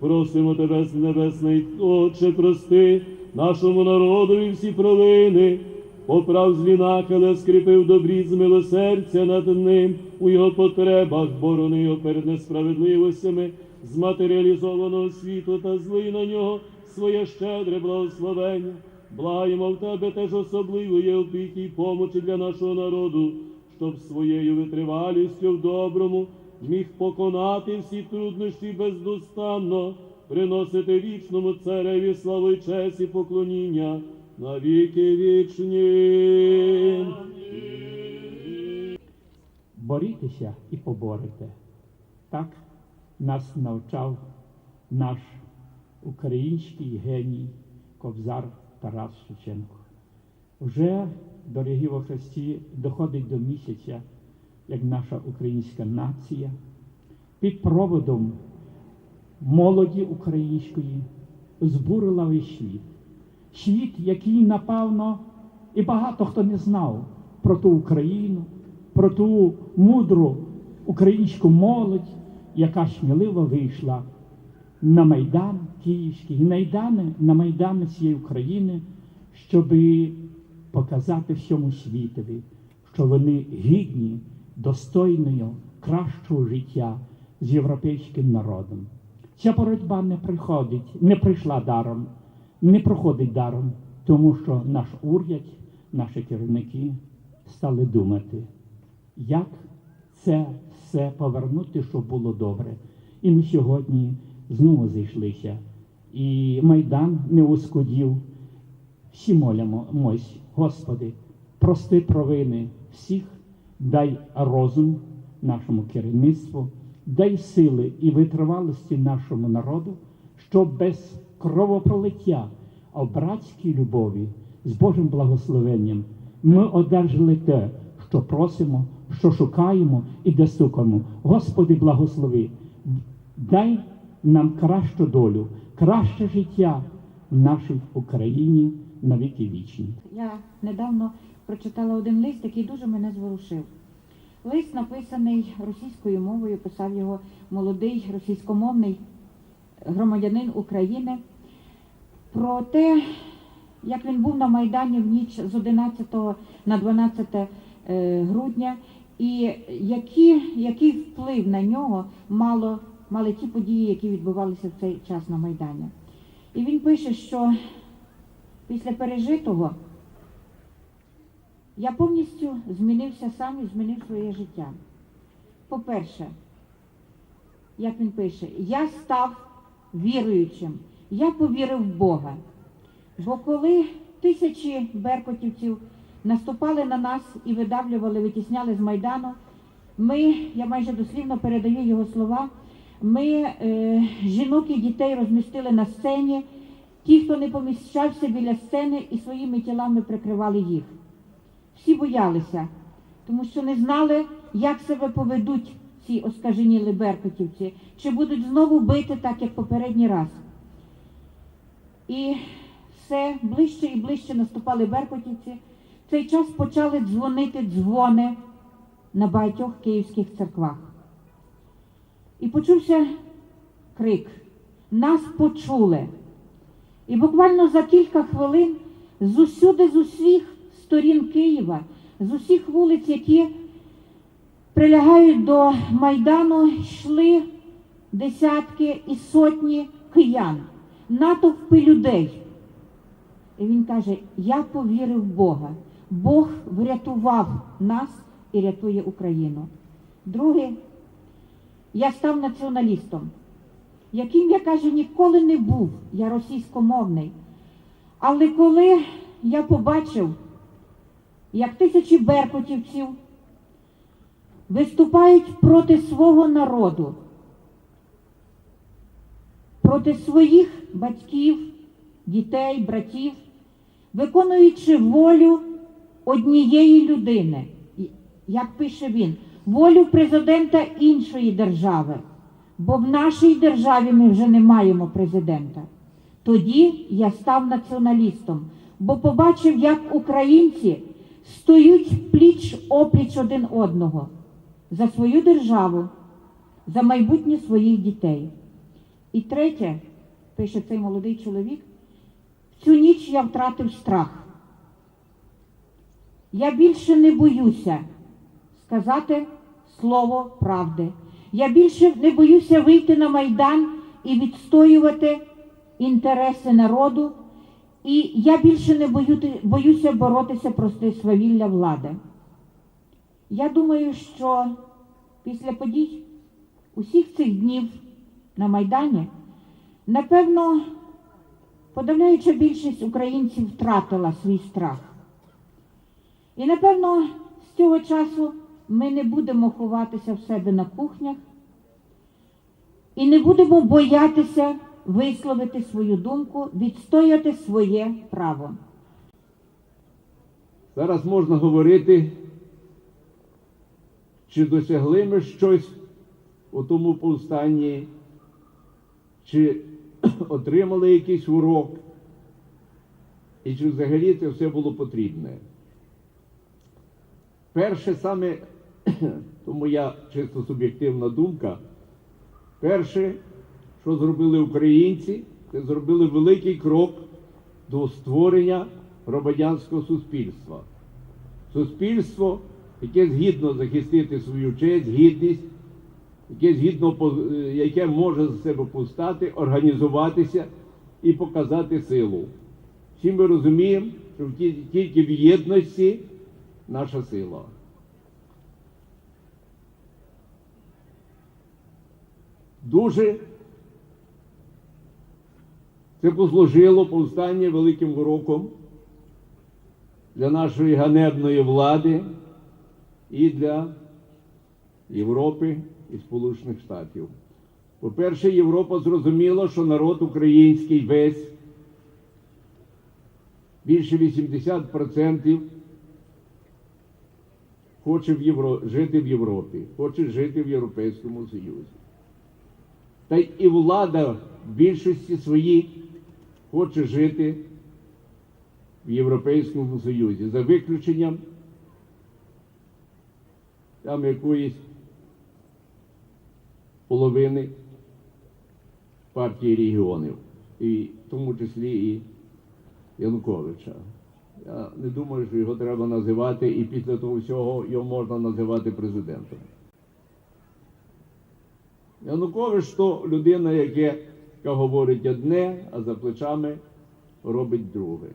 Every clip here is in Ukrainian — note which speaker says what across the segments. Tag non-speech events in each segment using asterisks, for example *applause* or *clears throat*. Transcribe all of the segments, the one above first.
Speaker 1: Просимо тебе, небесний Отче, прости нашому народові всі провини. Поправ злі накали, скріпив добрі з милосердя над ним, у його потребах борони його перед несправедливостями, з матеріалізованого світу та злий на нього своє щедре благословення. Благаємо в тебе теж особливої опіки й помочі для нашого народу, щоб своєю витривалістю в доброму міг поконати всі труднощі бездостанно, приносити вічному цареві славу і честь і поклоніння на віки вічні.
Speaker 2: борітеся і поборете. Так нас навчав наш український геній Кобзар Тарас Шевченко. Вже, дорогі во Христі, доходить до місяця, як наша українська нація під проводом молоді української збурила весь світ. Світ, який, напевно, і багато хто не знав про ту Україну, про ту мудру українську молодь, яка сміливо вийшла на Майдан Київський, Майдани, на Майдани цієї України, щоб показати всьому світові, що вони гідні, достойного, кращого життя з європейським народом. Ця боротьба не приходить, не прийшла даром, не проходить даром, тому що наш уряд, наші керівники стали думати, як це все повернути, щоб було добре. І ми сьогодні знову зійшлися. І Майдан не ускудів. Всі молимо, мось, Господи, прости провини всіх, дай розум нашому керівництву, дай сили і витривалості нашому народу, щоб без кровопролиття, а в братській любові з Божим благословенням ми одержали те, що просимо, що шукаємо і де стукаємо. Господи, благослови, дай нам кращу долю, краще життя в нашій Україні на віки вічні.
Speaker 3: Я недавно прочитала один лист, який дуже мене зворушив. Лист написаний російською мовою, писав його молодий російськомовний громадянин України про те, як він був на Майдані в ніч з 11 на 12 е, грудня, і які, який вплив на нього мало, мали ті події, які відбувалися в цей час на Майдані. І він пише, що після пережитого я повністю змінився сам і змінив своє життя. По-перше, як він пише, я став віруючим, я повірив в Бога. Бо коли тисячі беркутівців наступали на нас і видавлювали, витісняли з Майдану, ми, я майже дослівно передаю його слова, ми е, жінок і дітей розмістили на сцені, ті, хто не поміщався біля сцени і своїми тілами прикривали їх. Всі боялися, тому що не знали, як себе поведуть ці оскаженіли беркутівці, чи будуть знову бити так, як попередній раз. І все ближче і ближче наступали беркутівці. В цей час почали дзвонити дзвони на багатьох київських церквах. І почувся крик: нас почули. І буквально за кілька хвилин з усюди, з усіх сторін Києва, з усіх вулиць, які прилягають до Майдану, йшли десятки і сотні киян, натовпи людей. І він каже: Я повірив в Бога. Бог врятував нас і рятує Україну. Друге, я став націоналістом, яким я каже, ніколи не був. Я російськомовний. Але коли я побачив, як тисячі беркутівців виступають проти свого народу, проти своїх батьків, дітей, братів, виконуючи волю однієї людини, як пише він, волю президента іншої держави, бо в нашій державі ми вже не маємо президента. Тоді я став націоналістом, бо побачив, як українці стоють пліч опліч один одного за свою державу, за майбутнє своїх дітей. І третє, пише цей молодий чоловік, в цю ніч я втратив страх. Я більше не боюся сказати слово правди. Я більше не боюся вийти на Майдан і відстоювати інтереси народу. І я більше не бою- боюся боротися проти свавілля влади. Я думаю, що після подій усіх цих днів на Майдані, напевно, подавляюча більшість українців втратила свій страх. І напевно з цього часу ми не будемо ховатися в себе на кухнях і не будемо боятися висловити свою думку, відстояти своє право.
Speaker 1: Зараз можна говорити, чи досягли ми щось у тому повстанні, чи *clears throat* отримали якийсь урок, і чи взагалі це все було потрібне. Перше саме, *clears throat* то моя чисто суб'єктивна думка, перше, що зробили українці, це зробили великий крок до створення громадянського суспільства. Суспільство, яке згідно захистити свою честь, гідність, яке згідно е, яке може за себе постати, організуватися і показати силу. Всі ми розуміємо, що тільки в єдності наша сила. Дуже це послужило повстання великим уроком для нашої ганебної влади і для Європи і Сполучених Штатів. По-перше, Європа зрозуміла, що народ український весь більше 80% хоче в Євро... жити в Європі, хоче жити в Європейському Союзі. Та й і влада в більшості своїй хоче жити в Європейському Союзі, за виключенням там якоїсь половини партії регіонів, і в тому числі і Януковича. Я не думаю, що його треба називати, і після того всього його можна називати президентом. Янукович то людина, яке- яка говорить одне, а за плечами робить друге.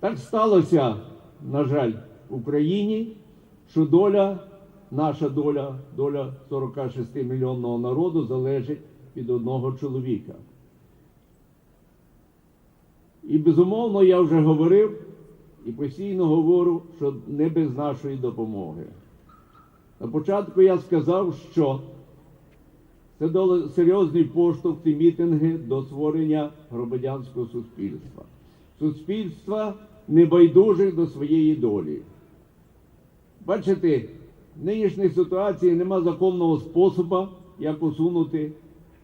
Speaker 1: Так сталося, на жаль, в Україні, що доля, наша доля, доля 46 мільйонного народу залежить від одного чоловіка. І безумовно я вже говорив і постійно говорю, що не без нашої допомоги. На початку я сказав, що це дало серйозний поштовх ці мітинги до створення громадянського суспільства. Суспільства небайдужих до своєї долі. Бачите, в нинішній ситуації нема законного способу, як усунути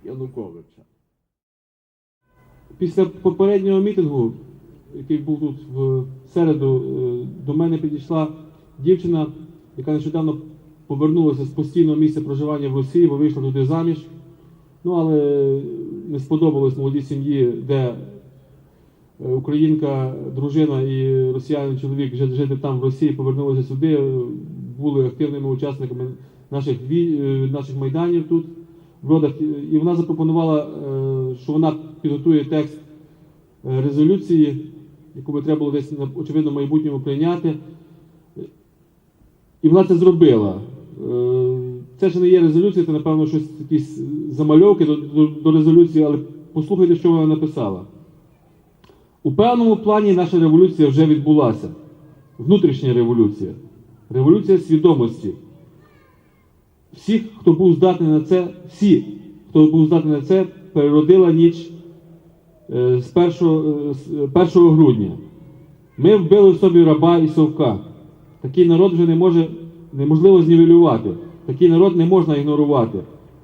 Speaker 1: Януковича.
Speaker 4: Після попереднього мітингу, який був тут в середу, е, до мене підійшла дівчина, яка нещодавно повернулася з постійного місця проживання в Росії, бо вийшла туди заміж. Ну, але не сподобалось молодій сім'ї, де е, українка, дружина і росіянин чоловік жити, там в Росії, повернулися сюди, е, були активними учасниками наших, е, наших майданів тут в Бродах. І вона запропонувала, що вона підготує текст резолюції, яку би треба було десь очевидно в майбутньому прийняти. І вона це зробила. Е, Це ж не є резолюція, це, напевно, щось якісь замальовки до, до, до резолюції, але послухайте, що вона написала. У певному плані наша революція вже відбулася. Внутрішня революція. Революція свідомості. Всіх, хто був здатний на це, всі, хто був здатний на це, переродила ніч е, з 1, з 1 грудня. Ми вбили в собі раба і совка. Такий народ вже не може неможливо знівелювати. Такий народ не можна ігнорувати.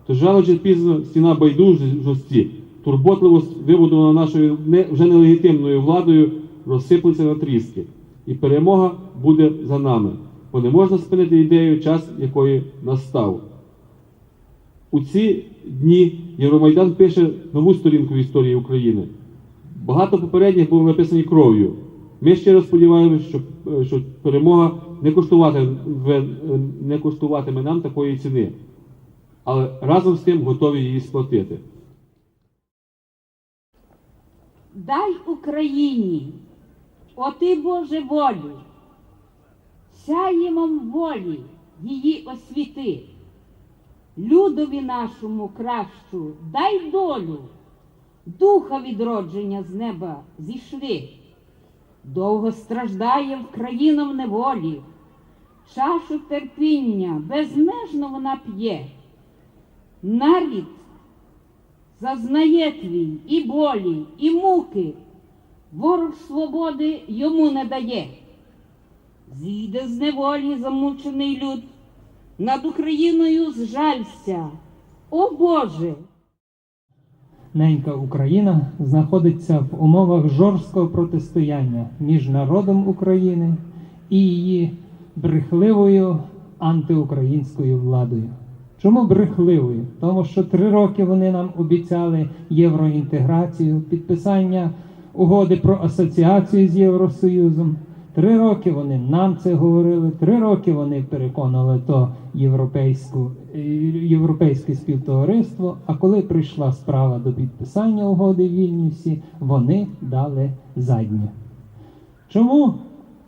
Speaker 4: Тож рано чи пізно стіна байдужості, турботливость, вибудована нашою не, вже нелегітимною владою, розсиплеться на тріски. І перемога буде за нами. Бо не можна спинити ідею, час якої настав. У ці дні Євромайдан пише нову сторінку в історії України. Багато попередніх було написані кров'ю. Ми щиро сподіваємося, що, е, що перемога не коштуватиме, не коштуватиме нам такої ціни, але разом з тим готові її сплатити.
Speaker 3: Дай Україні, о ти Боже волі, сяємом волі її освіти, людові нашому кращу, дай долю, духа відродження з неба зійшли. Довго страждає в країна в неволі, чашу терпіння безмежно вона п'є. Нарід зазнає твій і болі, і муки, ворог свободи йому не дає. Зійде з неволі замучений люд, над Україною зжалься. О Боже!
Speaker 5: Ненька Україна знаходиться в умовах жорсткого протистояння між народом України і її брехливою антиукраїнською владою. Чому брехливою? Тому що три роки вони нам обіцяли євроінтеграцію, підписання угоди про асоціацію з Євросоюзом. Три роки вони нам це говорили, три роки вони переконували то європейську, е, європейське співтовариство. А коли прийшла справа до підписання угоди в Вільнюсі, вони дали заднє. Чому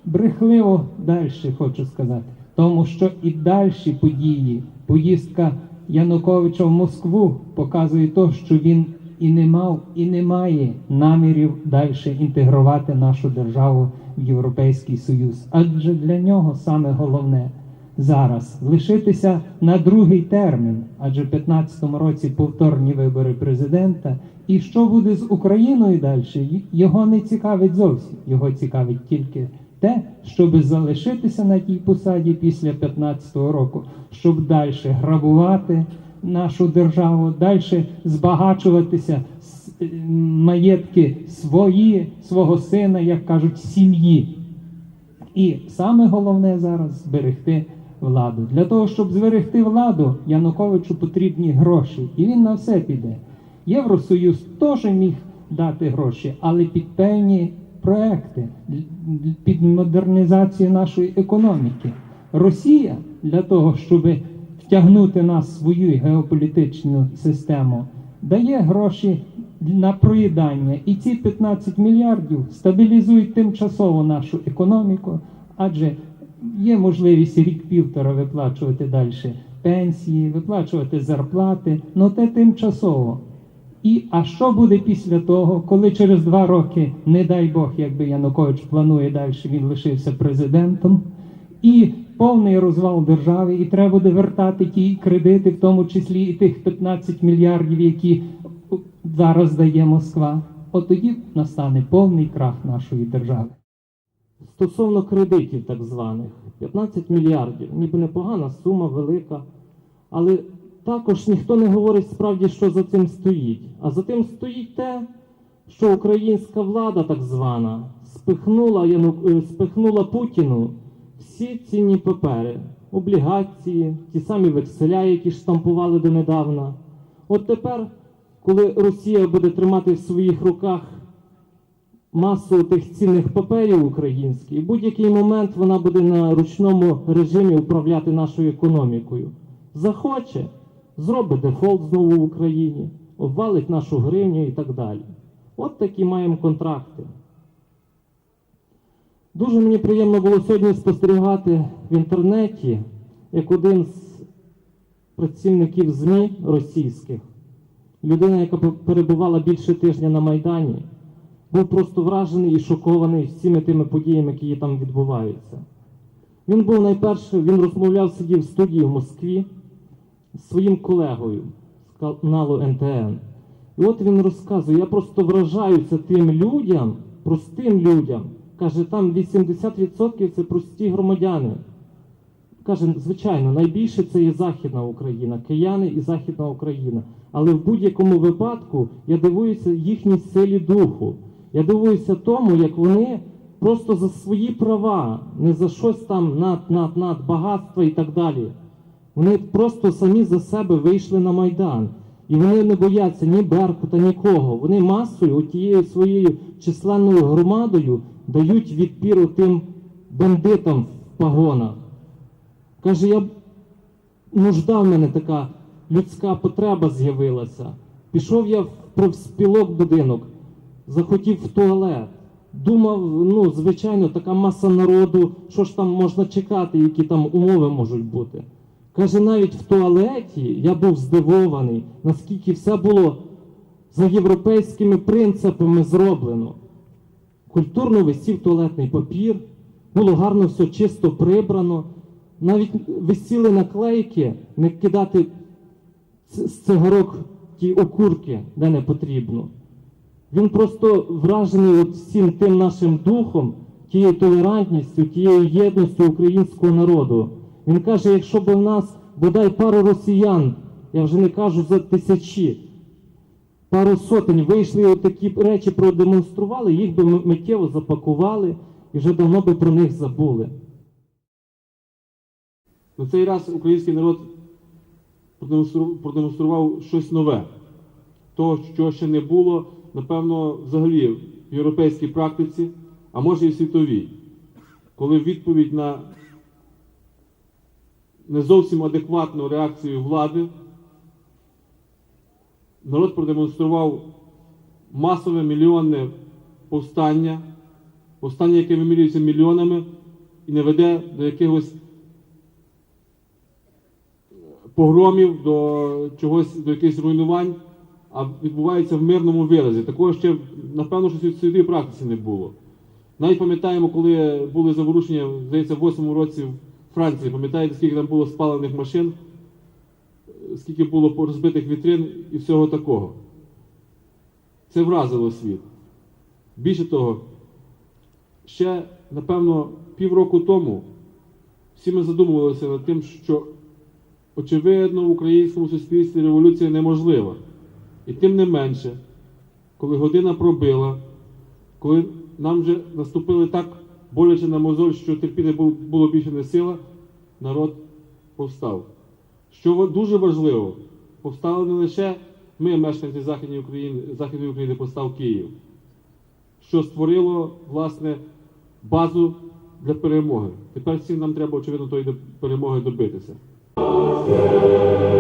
Speaker 5: брехливо далі хочу сказати? Тому що і далі події, поїздка Януковича в Москву показує то, що він і не мав, і не має намірів далі інтегрувати нашу державу Європейський Союз. Адже для нього саме головне зараз лишитися на другий термін, адже в 15-му році повторні вибори президента. І що буде з Україною далі? Його не цікавить зовсім. Його цікавить тільки те, щоб залишитися на тій посаді після 15-го року, щоб далі грабувати нашу державу, далі збагачуватися маєтки свої, свого сина, як кажуть, сім'ї. І саме головне зараз зберегти владу. Для того, щоб зберегти владу, Януковичу потрібні гроші, і він на все піде. Євросоюз теж міг дати гроші, але під певні проекти, під модернізацію нашої економіки. Росія для того, щоб втягнути нас в свою геополітичну систему, дає гроші на проїдання. І ці 15 мільярдів стабілізують тимчасово нашу економіку, адже є можливість рік-півтора виплачувати далі пенсії, виплачувати зарплати, але те тимчасово. І а що буде після того, коли через два роки, не дай Бог, якби Янукович планує далі, він лишився президентом, і повний розвал держави, і треба буде вертати ті кредити, в тому числі і тих 15 мільярдів, які зараз дає Москва. От тоді настане повний крах нашої держави.
Speaker 6: Стосовно кредитів так званих, 15 мільярдів, ніби непогана сума, велика, але також ніхто не говорить справді, що за цим стоїть. А за тим стоїть те, що українська влада, так звана, спихнула, е, спихнула Путіну всі цінні папери, облігації, ті самі векселя, які штампували донедавна. От тепер, коли Росія буде тримати в своїх руках масу тих цінних паперів українських, в будь-який момент вона буде на ручному режимі управляти нашою економікою. Захоче, зробить дефолт знову в Україні, обвалить нашу гривню і так далі. От такі маємо контракти. Дуже мені приємно було сьогодні спостерігати в інтернеті, як один з працівників ЗМІ російських, людина, яка перебувала більше тижня на Майдані, був просто вражений і шокований всіми тими подіями, які там відбуваються. Він був найперше, він розмовляв, сидів в студії в Москві з своїм колегою з каналу НТН. І от він розказує, я просто вражаюся тим людям, простим людям. Каже, там 80% це прості громадяни. Каже, звичайно, найбільше це є Західна Україна, кияни і Західна Україна. Але в будь-якому випадку я дивуюся їхній силі духу. Я дивуюся тому, як вони просто за свої права, не за щось там над, над, над багатства і так далі. Вони просто самі за себе вийшли на Майдан. І вони не бояться ні Беркута, нікого. Вони масою, тією своєю численною громадою дають відпір тим бандитам в погонах. Каже, я нужда в мене така людська потреба з'явилася. Пішов я в профспілок будинок, захотів в туалет. Думав, ну, звичайно, така маса народу, що ж там можна чекати, які там умови можуть бути. Каже, навіть в туалеті я був здивований, наскільки все було за європейськими принципами зроблено. Культурно висів туалетний папір, було гарно все чисто прибрано. Навіть висіли наклейки, не кидати з цигарок ті окурки, де не потрібно. Він просто вражений от всім тим нашим духом, тією толерантністю, тією єдністю українського народу. Він каже, якщо б в нас бодай пару росіян, я вже не кажу за тисячі, пару сотень вийшли і такі речі продемонстрували, їх би миттєво запакували і вже давно би про них забули.
Speaker 4: На цей раз український народ продемонстрував щось нове. Того, що ще не було, напевно, взагалі в європейській практиці, а може і в світовій. Коли відповідь на не зовсім адекватну реакцію влади, народ продемонстрував масове мільйонне повстання, повстання, яке вимірюється мільйонами і не веде до якихось погромів, до чогось, до якихось руйнувань, а відбувається в мирному виразі. Такого ще, напевно, що в практиці не було. Навіть пам'ятаємо, коли були заворушення, здається, в 8 році в Франції, пам'ятаєте, скільки там було спалених машин, скільки було розбитих вітрин і всього такого. Це вразило світ. Більше того, ще, напевно, півроку тому всі ми задумувалися над тим, що очевидно в українському суспільстві революція неможлива. І тим не менше, коли година пробила, коли нам вже наступили так боляче на мозоль, що терпіти було більше не сила, народ повстав. Що дуже важливо, повстали не лише ми, мешканці Західної України, Західної України, повстав Київ, що створило, власне, базу для перемоги. Тепер всім нам треба, очевидно, тої перемоги добитися. Amen.